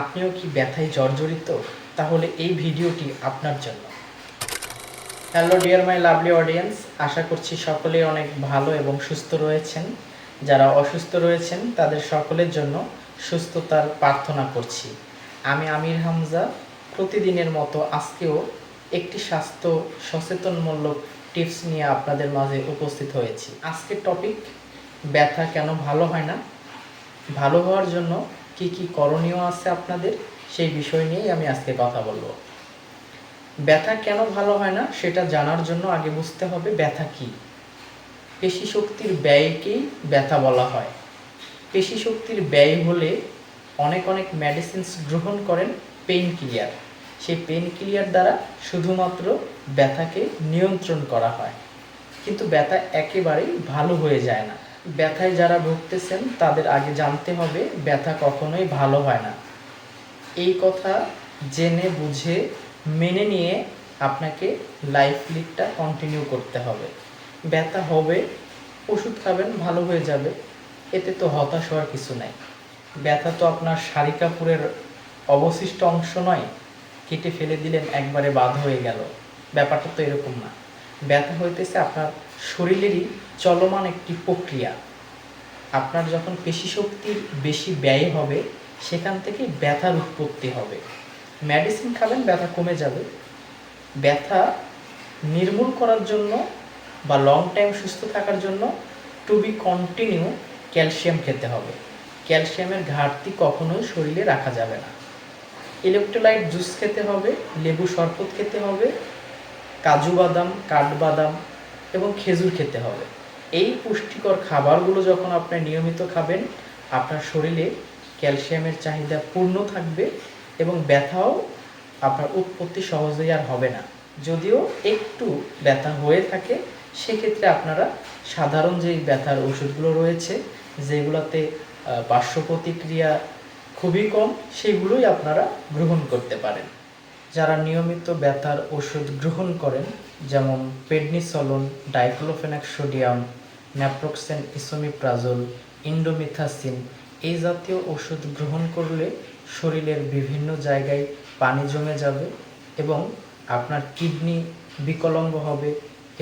আপনিও কি ব্যথায় জর্জরিত? তাহলে এই ভিডিওটি আপনার জন্য। Hello dear my lovely audience আশা করছি সকলেই অনেক ভালো এবং সুস্থ রয়েছেন। যারা অসুস্থ রয়েছেন, তাদের সকলের জন্য সুস্থতার প্রার্থনা করছি। আমি আমির হামজা। প্রতিদিনের মতো আজকেও একটি স্বাস্থ্য সচেতনমূলক টিপস নিয়ে আপনাদের মাঝে উপস্থিত হয়েছি। আজকের টপিক ব্যথা কেন ভালো হয় না? ভালো হওয়ার জন্য কি কি করণীয় আছে আপনাদের, সেই বিষয় নিয়েই আমি আজকে কথা বলব। ব্যথা কেন ভালো হয় না সেটা জানার জন্য আগে বুঝতে হবে ব্যথা কি। পেশি শক্তির ব্যয়কেই ব্যথা বলা হয়। পেশি শক্তির ব্যয় হলে অনেক অনেক মেডিসিনস গ্রহণ করেন পেইন কিলিয়ার সেই পেইন কিলিয়ার দ্বারা শুধুমাত্র ব্যথাকে নিয়ন্ত্রণ করা হয়। কিন্তু ব্যথা একেবারেই ভালো হয়ে যায় না। ব্যথায় যারা ভুগতেছেন, তাদের আগে জানতে হবে ব্যথা কখনোই ভালো হয় না। এই কথা জেনে, বুঝে, মেনে নিয়ে আপনাকে লাইফ লিডটা কন্টিনিউ করতে হবে। ব্যথা হবে, ওষুধ খাবেন, ভালো হয়ে যাবে। এতে তো হতাশ হওয়ার কিছু নাই। ব্যথা তো আপনার শাড়ি কাপড়ের অবশিষ্ট অংশ নয়। কেটে ফেলে দিলেন, একবারে বাদ হয়ে গেল। ব্যাপারটা তো এরকম না। ব্যথা হইতেছে আপনার শরীরেরই চলমান একটি প্রক্রিয়া। আপনার যখন পেশি শক্তির বেশি ব্যয় হবে, সেখান থেকে ব্যথার উৎপত্তি হবে। মেডিসিন খাবেন, ব্যথা কমে যাবে। ব্যথা নির্মূল করার জন্য বা লং টাইম সুস্থ থাকার জন্য টু বি কন্টিনিউ ক্যালসিয়াম খেতে হবে। ক্যালসিয়ামের ঘাটতি কখনোই শরীরে রাখা যাবে না। ইলেকট্রোলাইট জুস খেতে হবে, লেবু শরবত খেতে হবে, কাজু বাদাম কাঠবাদাম এবং খেজুর খেতে হবে। এই পুষ্টিকর খাবারগুলো যখন আপনি নিয়মিত খাবেন, আপনার শরীরে ক্যালসিয়ামের চাহিদা পূর্ণ থাকবে এবং ব্যথাও আপনার উৎপত্তি সহজেই আর হবে না। যদিও একটু ব্যথা হয়ে থাকে, সেক্ষেত্রে আপনারা সাধারণ যেই ব্যথার ওষুধগুলো রয়েছে, যেগুলোতে পার্শ্ব প্রতিক্রিয়া খুবই কম, সেগুলোই আপনারা গ্রহণ করতে পারেন। যারা নিয়মিত ব্যথার ওষুধ গ্রহণ করেন, যেমন prednisolone, diclofenac sodium, naproxen esomeprazole, indomethacin, এই জাতীয় ওষুধ গ্রহণ করলে শরীরের বিভিন্ন জায়গায় পানি জমে যাবে এবং আপনার কিডনি বিকলঙ্গ হবে,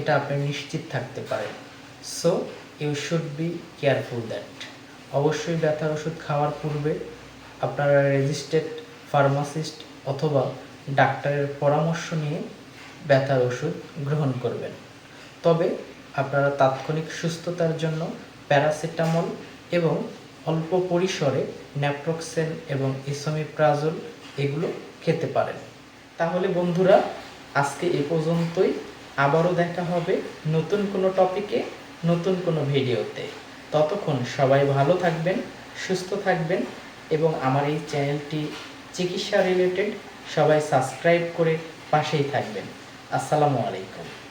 এটা আপনি নিশ্চিত থাকতে পারেন। So you should be careful that অবশ্যই ব্যথার ওষুধ খাওয়ার পূর্বে আপনারা রেজিস্টার্ড ফার্মাসিস্ট অথবা ডাক্তারের পরামর্শ নিয়ে ব্যথার ওষুধ গ্রহণ করবেন। তবে আপনারা তাৎক্ষণিক সুস্থতার জন্য প্যারাসিটামল এবং অল্প পরিসরে ন্যাপ্রোক্সেন এবং ইসোমিপ্রাজোল এগুলো খেতে পারেন। তাহলে বন্ধুরা, আজকে এ পর্যন্তই। আবারও দেখা হবে নতুন কোনো টপিকে, নতুন কোনো ভিডিওতে। ততক্ষণ সবাই ভালো থাকবেন, সুস্থ থাকবেন এবং আমার এই চ্যানেলটি চিকিৎসা রিলেটেড সবাই সাবস্ক্রাইব করে পাশেই থাকবেন। আসসালামু আলাইকুম।